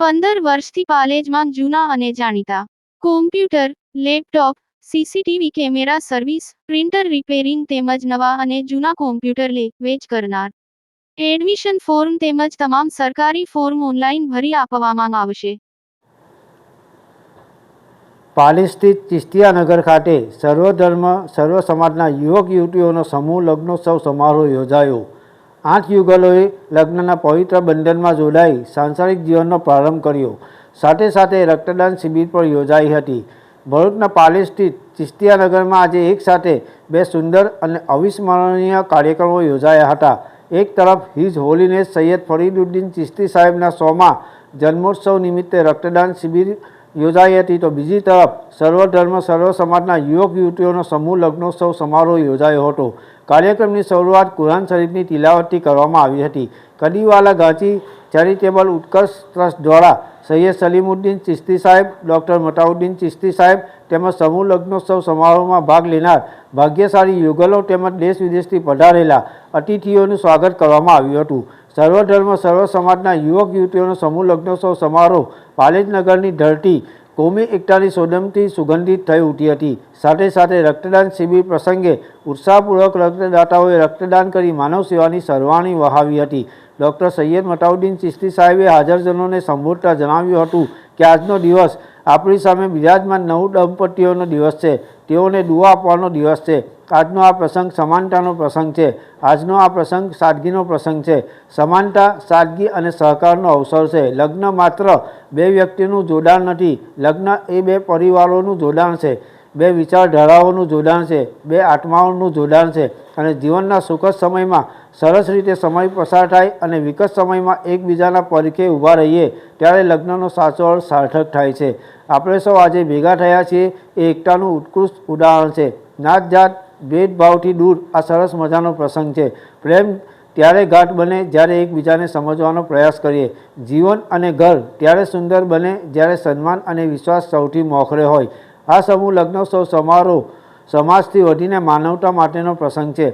પંદર વર્ષથી પાલેજમાં જૂના અને જાણીતા. Computer laptop CCTV camera service printer repairing તેમજ નવા અને જૂના કોમ્પ્યુટર લે, વેચ કરનાર. એડમિશન ફોર્મ તેમજ તમામ સરકારી ફોર્મ ઓનલાઈન ભરી આપવામાં આવશે. પાલી સ્થિત ચિસ્તિયાનગર ખાતે સર્વધર્મ, સર્વ સમાજના યુવક યુવતીઓનો સમૂહ લગ્નોત્સવ સમારોહ યોજાયો. આઠ યુગલોએ લગ્નના પવિત્ર બંધનમાં જોડાઈ સાંસારિક જીવનનો પ્રારંભ કર્યો. સાથે સાથે રક્તદાન શિબિર પણ યોજાઈ હતી. ભરૂચના પાલે સ્થિત ચિસ્તિયાનગરમાં આજે એક સાથે બે સુંદર અને અવિસ્મરણીય કાર્યક્રમો યોજાયા હતા. એક તરફ હિઝ હોલીનેસ સૈયદ ફરીદુદ્દીન ચિસ્તી સાહેબના સોમાં જન્મોત્સવ નિમિત્તે રક્તદાન શિબિર યોજાઈ હતી તો બીજી તરફ સર્વધર્મ સર્વ સમાજના યુવક યુવતીઓનો સમૂહ લગ્નોત્સવ સમારોહ યોજાયો હતો. કાર્યક્રમની શરૂઆત કુરાન શરીફની તિલાવતથી કરવામાં આવી હતી. કડીવાલા ગાંચી ચેરિટેબલ ઉત્કર્ષ ટ્રસ્ટ દ્વારા સૈયદ સલીમુદ્દીન ચિસ્તી સાહેબ, ડૉક્ટર મટાઉદ્દીન ચિસ્તી સાહેબ તેમજ સમૂહ લગ્નોત્સવ સમારોહમાં ભાગ લેનાર ભાગ્યશાળી યુગલો તેમજ દેશ વિદેશથી પધારેલા અતિથિઓનું સ્વાગત કરવામાં આવ્યું હતું. સર્વધર્મ, સર્વ સમાજના યુવક, યુવતીઓનો સમૂહ લગ્નોત્સવ સમારોહ પાલેજનગરની ધરતી કોમી એકતાની સોદમથી સુગંધિત થઈ ઉઠી હતી. સાથે સાથે રક્તદાન શિબિર પ્રસંગે ઉત્સાહપૂર્વક રક્તદાતાઓએ રક્તદાન કરી માનવ સેવાની સરવાણી વહાવી હતી. ડૉક્ટર સૈયદ મતાઉદ્દીન ચિસ્તી સાહેબે હાજરજનોને સંબોધતા જણાવ્યું હતું કે આજનો દિવસ આપણી સામે બિરાજમાન નવ દંપતીઓનો દિવસ છે. તેઓને દુઆ આપવાનો દિવસ છે. આજનો આ પ્રસંગ સમાનતાનો પ્રસંગ છે. આજનો આ પ્રસંગ સાદગીનો પ્રસંગ છે. સમાનતા, સાદગી અને સહકારનો અવસર છે. લગ્ન માત્ર બે વ્યક્તિનું જોડાણ નથી. લગ્ન એ બે પરિવારોનું જોડાણ છે. બે વિચારધારાઓનું જોડાણ છે, બે આત્માઓનું જોડાણ છે અને જીવનના સુખદ સમયમાં સરસ રીતે સમય પસાર થાય અને વિકટ સમયમાં એકબીજાના પરીખે ઊભા રહીએ ત્યારે લગ્નનો સાચો અર્થ સાર્થક થાય છે. આપણે સૌ આજે ભેગા થયા છીએ એ એકતાનું ઉત્કૃષ્ટ ઉદાહરણ છે. નાત જાત ભેદભાવથી દૂર આ સરસ મજાનો પ્રસંગ છે. પ્રેમ ત્યારે ગાઢ બને જ્યારે એકબીજાને સમજવાનો પ્રયાસ કરીએ. જીવન અને ઘર ત્યારે સુંદર બને જ્યારે સન્માન અને વિશ્વાસ સૌથી મોખરે હોય. આ સમૂહ લગ્નોત્સવ સમારોહ સમાજથી વધીને માનવતા માટેનો પ્રસંગ છે.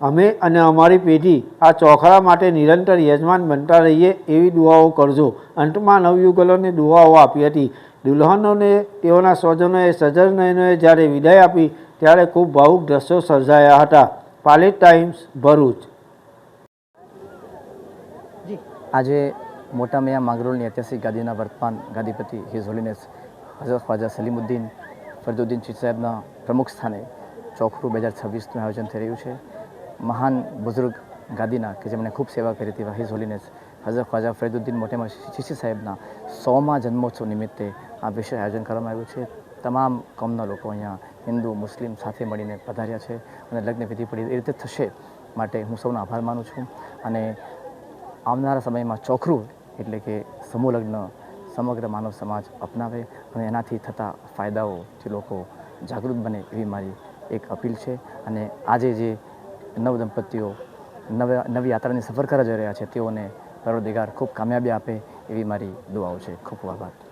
અમે અને અમારી પેઢી આ ચોખડા માટે નિરંતર યજમાન બનતા રહીએ એવી દુઆઓ કરજો. અંતમાં નવયુગલોને દુઆઓ આપી હતી. દુલ્હનોને, તેઓના સ્વજનોએ સજર નયનોએ જ્યારે વિદાય આપી ત્યારે ખૂબ ભાવુક દ્રશ્યો સર્જાયા હતા. પાલિત ટાઈમ્સ, ભરૂચ. આજે મોટા મિયા માંગરોળની ઐતિહાસિક ગાદીના વર્તમાન ગાદીપતિ હિઝ હોલિનેસ હઝરત ખ્વાજા સલીમુદ્દીન ફરદુદ્દીન ચીજ સાહેબના પ્રમુખ સ્થાને ચોખરું બે હજાર છવ્વીસનું આયોજન થઈ રહ્યું છે. મહાન બુઝુર્ગ ગાદીના કે જેમણે ખૂબ સેવા કરી હતી વાહિઝ હોલીનેસ હઝરત ખ્વાજા ફરીદુદ્દીન મોટેમાં ચીસી સાહેબના સોમાં જન્મોત્સવ નિમિત્તે આ વિશેષ આયોજન કરવામાં આવ્યું છે. તમામ કોમના લોકો અહીંયા હિન્દુ, મુસ્લિમ સાથે મળીને પધાર્યા છે અને લગ્નવિધિ પડી એ રીતે થશે માટે હું સૌનો આભાર માનું છું. અને આવનારા સમયમાં ચોખરું એટલે કે સમૂહ લગ્ન સમગ્ર માનવ સમાજ અપનાવે અને એનાથી થતા ફાયદાઓથી લોકો જાગૃત બને એવી મારી એક અપીલ છે. અને આજે જે નવ દંપતીઓ નવા, નવી યાત્રાની સફર કરવા જઈ રહ્યા છે, તેઓને પરોદિગાર ખૂબ કામયાબી આપે એવી મારી દુઆઓ છે. ખૂબ ખૂબ આભાર.